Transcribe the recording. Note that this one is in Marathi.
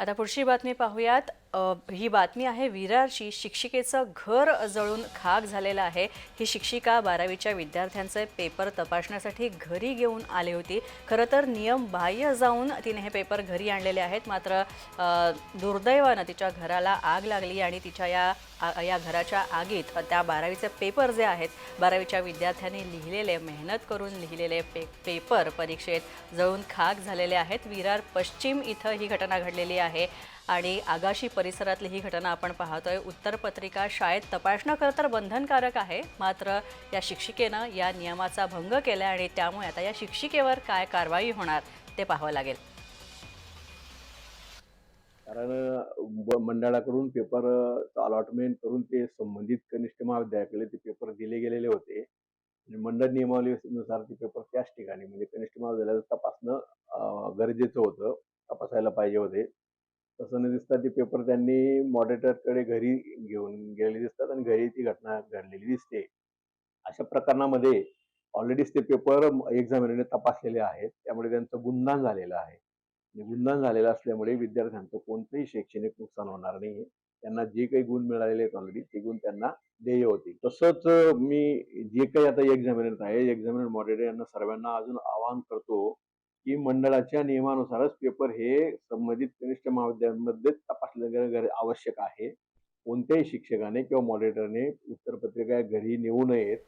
आता पुढची बातमी पाहूयात. ही बातमी आहे विरारची शिक्षिकेचं घर जळून खाक झालेलं आहे. ही शिक्षिका बारावीच्या विद्यार्थ्यांचे पेपर तपासण्यासाठी घरी घेऊन आली होती. खरं तर नियम बाह्य जाऊन तिने हे पेपर घरी आणलेले आहेत. मात्र दुर्दैवानं तिच्या घराला आग लागली आणि तिच्या या आ- या घराच्या आगीत त्या बारावीचे पेपर जे आहेत बारावीच्या विद्यार्थ्यांनी लिहिलेले मेहनत करून लिहिलेले पे पेपर परीक्षेत जळून खाक झालेले आहेत. विरार पश्चिम इथं ही घटना घडलेली आहे आणि आगाशी परिसरातली ही घटना आपण पाहतोय. उत्तरपत्रिका शाळेत तपासणं खरं तर बंधनकारक आहे. मात्र या शिक्षिकेनं या नियमाचा भंग केला आणि त्यामुळे आता या शिक्षिकेवर काय कारवाई होणार ते पाहावं लागेल. कारण मंडळाकडून पेपर अलॉटमेंट करून ते संबंधित कनिष्ठ महाविद्यालयाकडे ते पेपर दिले गेलेले होते. मंडळ नियमावलीनुसार ते पेपर त्याच ठिकाणी म्हणजे कनिष्ठ महाविद्यालयात तपासणं गरजेचं होतं तपासायला पाहिजे होते. तसं न दिसता. ते पेपर त्यांनी मॉडेटरकडे घरी घेऊन गेलेले दिसतात आणि घरी ती घटना घडलेली दिसते. अशा प्रकरणामध्ये ऑलरेडीच ते पेपर एक्झामिनरने तपासलेले आहेत. त्यामुळे त्यांचं गुणदान झालेलं आहे. आणि गुणगान झालेलं असल्यामुळे विद्यार्थ्यांचं कोणतंही शैक्षणिक नुकसान होणार नाही त्यांना जे काही गुण मिळालेले आहेत ऑलरेडी ते गुण त्यांना देय होतील. तसंच मी जे काही आता एक्झामिनर आहे एक्झामिनर मॉडेटर यांना सर्वांना अजून आवाहन करतो की मंडळाच्या नियमानुसारच पेपर हे संबंधित कनिष्ठ महाविद्यालयांमध्येच तपासले आवश्यक आहे. कोणत्याही शिक्षकाने किंवा मॉडेटरने उत्तरपत्रिका घरी नेऊ नयेत.